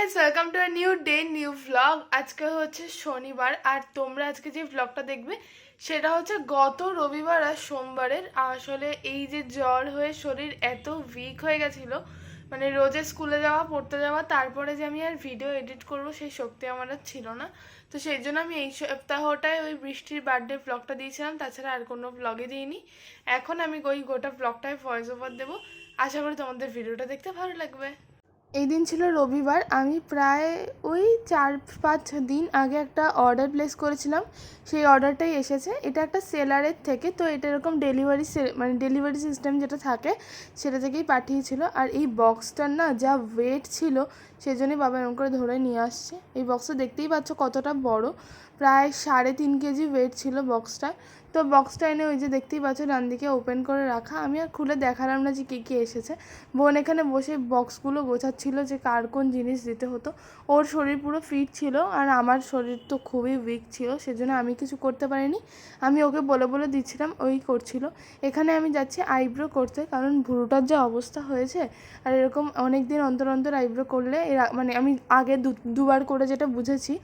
Guys welcome to a new day new vlog আজকে হচ্ছে শনিবার, আর তোমরা আজকে যে ভ্লগটা দেখবে, সেটা হচ্ছে গত রবিবার আর সোমবারের। আসলে এই যে জ্বর হয়ে শরীর এত উইক হয়ে গেছিল মানে রোজে স্কুলে যাওয়া, পড়তে যাওয়া, তারপরে যে আমি আর ভিডিও এডিট করব, সেই শক্তি আমার আর ছিল না। তো সেই জন্য আমি এই সপ্তাহটায় ওই বৃষ্টির বার্থডে ব্লগটা দিয়েছিলাম, তাছাড়া আর কোনো ভ্লগে দিইনি। এখন আমি ওই গোটা ভ্লগটায় ভয়েস ওভার দেবো। আশা করি তোমাদের ভিডিওটা দেখতে ভালো লাগবে। এই দিন ছিল রবিবার। আমি প্রায় ওই চার পাঁচ দিন আগে একটা অর্ডার প্লেস করেছিলাম। সেই অর্ডারটাই এসেছে। এটা একটা সেলারের থেকে, তো এটা এরকম ডেলিভারি মানে ডেলিভারি সিস্টেম যেটা থাকে, সেটা থেকেই পাঠিয়েছিল। আর এই বক্সটার না যা ওয়েট ছিল, সেই জন্যই বাবা এরকম করে ধরে নিয়ে আসছে। এই বক্সটা দেখতেই পাচ্ছ কতটা বড়। প্রায় সাড়ে তিন কেজি ওয়েট ছিল বক্সটা তো বক্সটা এনে ওই যে দেখতেই পাচ্ছ ডান দিকে ওপেন করে রাখা। আমি আর খুলে দেখালাম না যে কী কী এসেছে। বোন এখানে বসে বক্সগুলো গোছাচ্ছিল যে কার কোন জিনিস দিতে হতো। ওর শরীর পুরো ফিট ছিল আর আমার শরীর তো খুবই উইক ছিল, সেজন্য আমি কিছু করতে পারিনি। আমি ওকে বলে বলে দিচ্ছিলাম, ওই করছিল। এখানে আমি যাচ্ছি আইব্রো করতে, কারণ ভুরুটার যে অবস্থা হয়েছে, আর এরকম অনেক দিন অন্তর অন্তর আইব্রো করলে মানে আমি আগে দু, দুবার করে যেটা বুঝেছি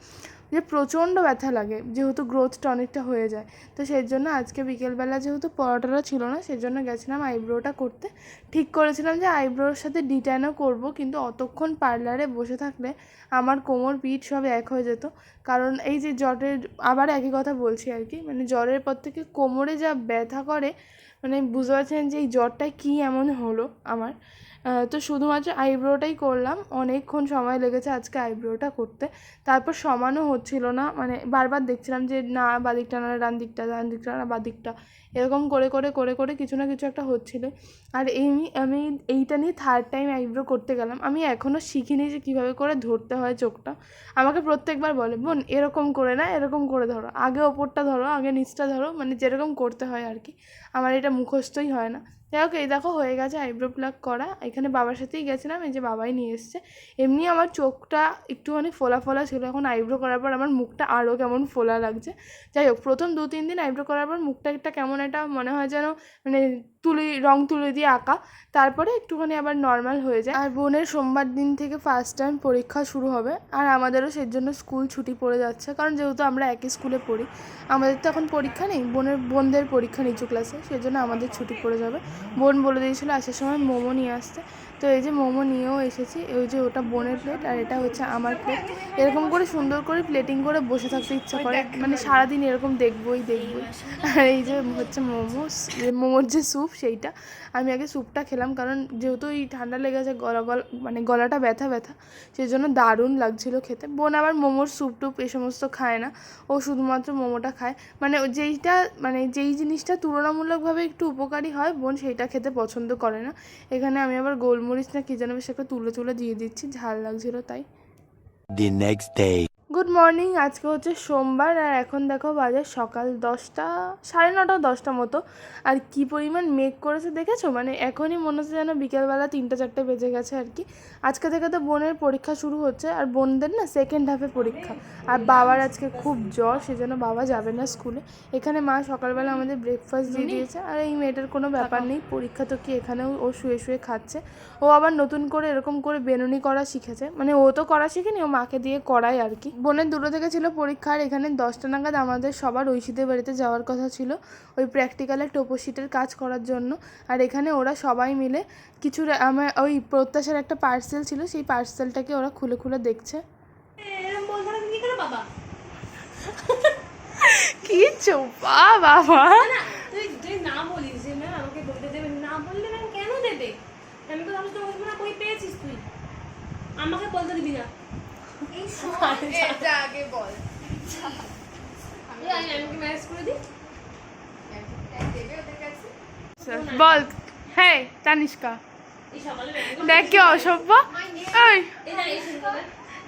যে প্রচণ্ড ব্যথা লাগে, যেহেতু গ্রোথটা অনেকটা হয়ে যায়। তো সেই জন্য আজকে বিকেলবেলা যেহেতু পরোটাটা ছিল না, সেই জন্য গেছিলাম আইব্রোটা করতে। ঠিক করেছিলাম যে আইব্রোর সাথে ডিটাইনও করব, কিন্তু অতক্ষণ পার্লারে বসে থাকলে আমার কোমর, পিঠ সব এক হয়ে যেত। কারণ এই যে জ্বরের, আবার একই কথা বলছি আর কি মানে জ্বরের পর থেকে কোমরে যা ব্যথা করে মানে বুঝতে পারছেন যে এই জ্বরটা কী এমন হলো আমার। তো শুধুমাত্র আইব্রোটাই করলাম। অনেকক্ষণ সময় লেগেছে আজকে আইব্রোটা করতে। তারপর সমানও হচ্ছিল না। মানে বারবার দেখছিলাম যে, না, বাদিকটা না ডান দিকটা ডান দিকটা না, বাদিকটা। এরকম করে করে করে করে কিছু না কিছু একটা হচ্ছিল। আর এই আমি এইটা নিয়ে থার্ড টাইম আইব্রো করতে গেলাম। আমি এখনও শিখিনি যে কীভাবে করে ধরতে হয় চোখটা। আমাকে প্রত্যেকবার বলে, বোন, এরকম করে না, এরকম করে ধরো। আগে ওপরটা ধরো, আগে নিচটা ধরো। মানে যেরকম করতে হয় আর কি। আমার এটা মুখস্থই হয় না। যাই হোক, এই দেখো হয়ে গেছে আইব্রো প্লাগ করা। এখানে বাবার সাথেই গেছিলাম, এই যে বাবাই নিয়ে এসছে। এমনি আমার চোখটা একটুখানি ফোলা ফোলা ছিল, এখন আইব্রো করার পর আমার মুখটা আরও কেমন ফোলা লাগছে। যাই হোক, প্রথম দু তিন দিন আইব্রো করার পর মুখটা একটা কেমন একটা মনে হয় যেন মানে তুলি, রং তুলে দিয়ে আঁকা। তারপরে একটুখানি আবার নর্মাল হয়ে যায়। আর বোনের সোমবার দিন থেকে ফার্স্ট টাইম পরীক্ষা শুরু হবে। আর আমাদেরও সেই জন্য স্কুল ছুটি পড়ে যাচ্ছে, কারণ যেহেতু আমরা একই স্কুলে পড়ি। আমাদের তো এখন পরীক্ষা নেই, বোনের, বোনদের পরীক্ষা নিচু ক্লাসে সেই জন্য আমাদের ছুটি পড়ে যাবে। বোন বলে দিয়েছিল আসার সময় মোমো নিয়ে আসতে। তো এই যে মোমো নিয়েও এসেছি ওই যে ওটা বোনের প্লেট আর এটা হচ্ছে আমার প্লেট এরকম করে সুন্দর করে প্লেটিং করে বসে থাকতে ইচ্ছা করে মানে সারাদিন এরকম দেখবই দেখবই। আর এই যে হচ্ছে মোমো মোমোর যে স্যুপ সেইটা। আমি আগে স্যুপটা খেলাম কারণ যেহেতু এই ঠান্ডা লেগেছে গলা গলা মানে গলাটা ব্যথা ব্যথা সেই জন্য দারুণ লাগছিল খেতে। বোন আবার মোমোর স্যুপ টুপ এই সমস্ত খায় না, ও শুধুমাত্র মোমোটা খায়। মানে যেইটা মানে যেই জিনিসটা তুলনামূলকভাবে একটু উপকারী হয়, বোন সেইটা খেতে পছন্দ করে না। এখানে আমি আবার গোলমরিচ না কি যেন বেশ একটা তুলে তুলে দিয়ে দিচ্ছি, ঝাল লাগছিল তাই the next day. Good morning আজকে হচ্ছে সোমবার আর এখন দেখো বাজে সকাল দশটা সাড়ে নটা দশটা মতো। আর কি পরিমাণ মেঘ করেছে দেখেছ? মানে এখনই মনে হচ্ছে যেন বিকেলবেলা তিনটা চারটে বেজে গেছে আর কি। আজকে থেকে তো বোনের পরীক্ষা শুরু হচ্ছে আর বোনদের না সেকেন্ড হাফে পরীক্ষা। আর বাবার আজকে খুব জ্বর সেজন্য বাবা যাবে না স্কুলে। এখানে মা সকালবেলা আমাদের ব্রেকফাস্ট দিয়ে দিয়েছে আর এই মেয়েটার কোনো ব্যাপার নেই পরীক্ষা তো কি এখানেও ও শুয়ে শুয়ে খাচ্ছে। ও আবার নতুন করে এরকম করে বেনুনি করা শিখেছে। মানে ও তো করা শিখেনি ও মাকে দিয়ে করায় আর কি। বোনের দুটো থেকে ছিল পরীক্ষা আর এখানে দশটা নাগাদ আমাদের সবার ঐশীদের বাড়িতে যাওয়ার কথা ছিল ওই প্র্যাকটিক্যালের টোপোশিটের কাজ করার জন্য। আর এখানে ওরা সবাই মিলে কিছু আমার ওই প্রত্যাশার একটা পার্সেল ছিল সেই পার্সেলটাকে ওরা খুলে খুলে দেখছে। কি চোপা বাবা। তুই তুই না বলিস যে ম্যাম আমাকে বলতে দেবে না বললে ম্যাম কেন দেবে? আমি তো ভাবছি তোমাকে কই পেয়েছিস তুই। আমাকে বলতে দিবি না। এই এটা আগে বল। বল হ্যাঁ তানিষ্কা। দেখ কি অসভ্য। ওই।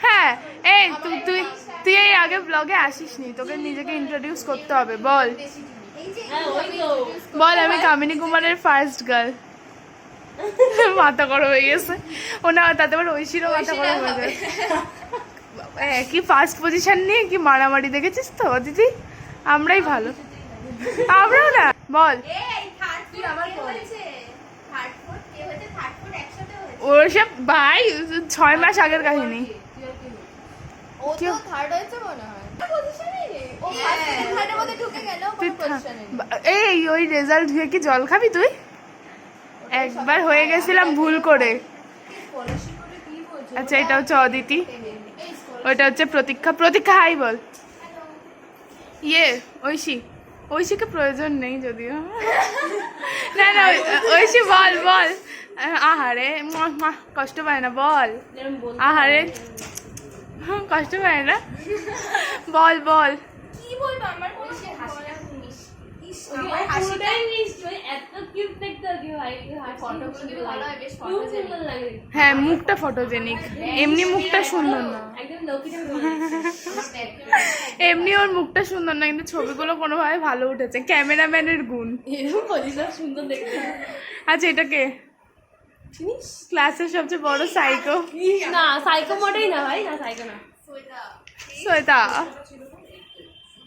হ্যাঁ এই তুই তুই তুই এই আগে ব্লগে আসিস নি তোকে নিজেকে ইন্ট্রোডিউস করতে হবে বল। বল আমি কামিনী কুমারের ফার্স্ট গার্ল মাথা গরম হয়ে গেছে। ও না তাতে আবার ঐশীরও মাথা গরম হয়ে যায় কি ফার্স্ট পজিশন নিয়ে কি মারামারি দেখেছিস তো দিদি? আমরাই ভালো। আমরাও না? বল। এই থার্ড ফুট আমার হয়েছে? থার্ড ফুট কে হয়েছে? থার্ড ফুট একসাথে হয়েছে। ওর সব ভাই ছয় মাস আগের কাহিনী। তুই ও কেউ- তো থার্ড হয়েছে মনে হয়। এই ওই রেজাল্ট ধুয়ে কি জল খাবি তুই? একবার হয়ে গেছিলাম ভুল করে স্কলারশিপ করে। কি বলছো আচ্ছা এটা হচ্ছে অদিতি। ওইটা হচ্ছে প্রতীক্ষা। প্রতীক্ষা, হাই বল। ইয়ে ঐশী। ঐশীকে প্রয়োজন নেই যদিও। না না, ঐশী, বল বল। আহারে মা কষ্ট পায় না, বল। আহারে, কষ্ট পায় না। বল বল। কি বলব, আমার কোনো আমার এত দেখতে ভাই, ভালো হয়, বেশ খুব লাগে। হ্যাঁ মুখটা ফটোজেনিক এমনি মুখটা সুন্দর না। একদম এমনি ওর মুখটা সুন্দর না কিন্তু ছবিগুলো কোনোভাবে ভালো উঠেছে। ক্যামেরাম্যানের গুণ। এরকম বলিস সুন্দর দেখতে। আচ্ছা এটা কে? ক্লাসের সবচেয়ে বড় সাইকো না সাইকো মোটেই না ভাই না সাইকো না।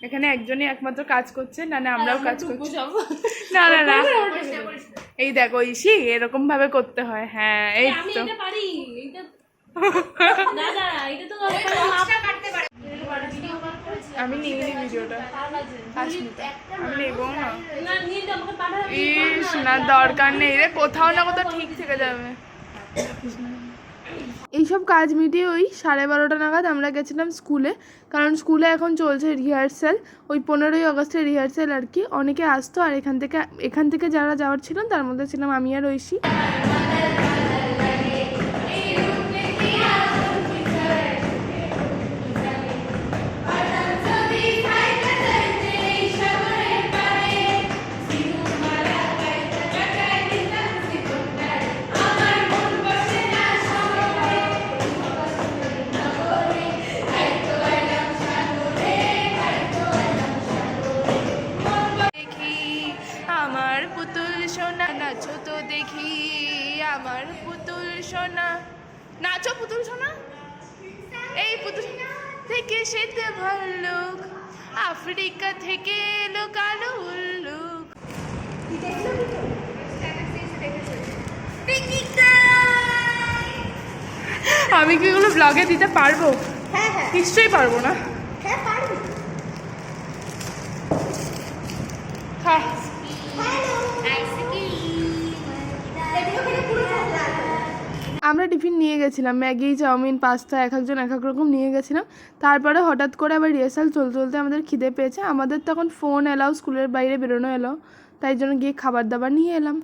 এখানে একজনই একমাত্র কাজ করছে না না আমরাও কাজ করছি। না না না। এই দেখো ইসি এরকম ভাবে করতে হয় হ্যাঁ এই তো। এটা পারি এটা না না এটা তো মাপ আমি নিয়ে নিই ভিডিওটা। পাঁচ মিনিট। আমি নেব না। ইস না দরকার নেই রে কোথাও না কোথাও ঠিক থেকে যাবে। এইসব কাজ মিটিয়ে ওই সাড়ে বারোটা নাগাদ আমরা গেছিলাম স্কুলে। কারণ স্কুলে এখন চলছে রিহার্সাল ওই পনেরোই আগস্টের রিহার্সাল আর কি। অনেকে আসতো আর এখান থেকে এখান থেকে যারা যাওয়ার ছিলাম তার মধ্যে ছিলাম আমি আর ঐশী। সোনা। নাচো পুতুল সোনা। এই পুতুল থেকে সেতে ভাল্লুক। আফ্রিকা থেকে এলো কালো উল্লুক। আমি কি এগুলো ব্লগে দিতে পারব? নিশ্চয়ই পারব না। হ্যাঁ আমরা টিফিন নিয়ে গেছিলাম, ম্যাগি, চাউমিন, পাস্তা, এক একজন এক এক রকম নিয়ে গেছিলাম। তারপরে হঠাৎ করে আবার রিহার্সাল চলতে চলতে আমাদের খিদে পেয়েছে। আমাদের তখন ফোন এলাও, স্কুলের বাইরে বেরোনো এলো তাই জন্য গিয়ে খাবার দাবার নিয়ে এলাম।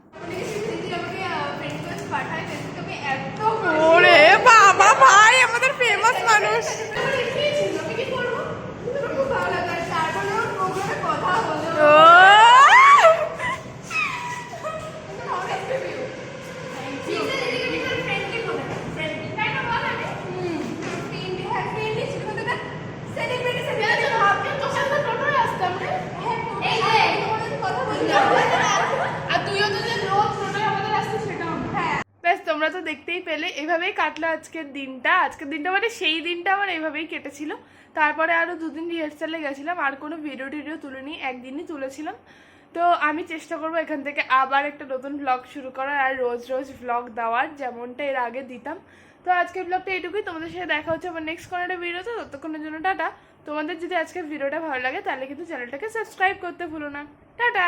আমাদের মানুষ। পেলে এভাবেই কাটলো আজকের দিনটা। আজকের দিনটা মানে সেই দিনটা আমার এইভাবেই কেটেছিল। তারপরে আরও দুদিন রিহার্সালে গেছিলাম, আর কোনো ভিডিও টিডিও তুলিনি, একদিনই তুলেছিলাম। তো আমি চেষ্টা করব এখান থেকে আবার একটা নতুন ব্লগ শুরু করার, আর রোজ রোজ ব্লগ দেওয়ার, যেমনটা এর আগে দিতাম। তো আজকের ব্লগটা এইটুকুই, তোমাদের সাথে দেখা হচ্ছে আমার নেক্সট কোনো একটা ভিডিওতে ততক্ষণের জন্য টাটা। তোমাদের যদি আজকের ভিডিওটা ভালো লাগে, তাহলে কিন্তু চ্যানেলটাকে সাবস্ক্রাইব করতে ভুলো না। টাটা!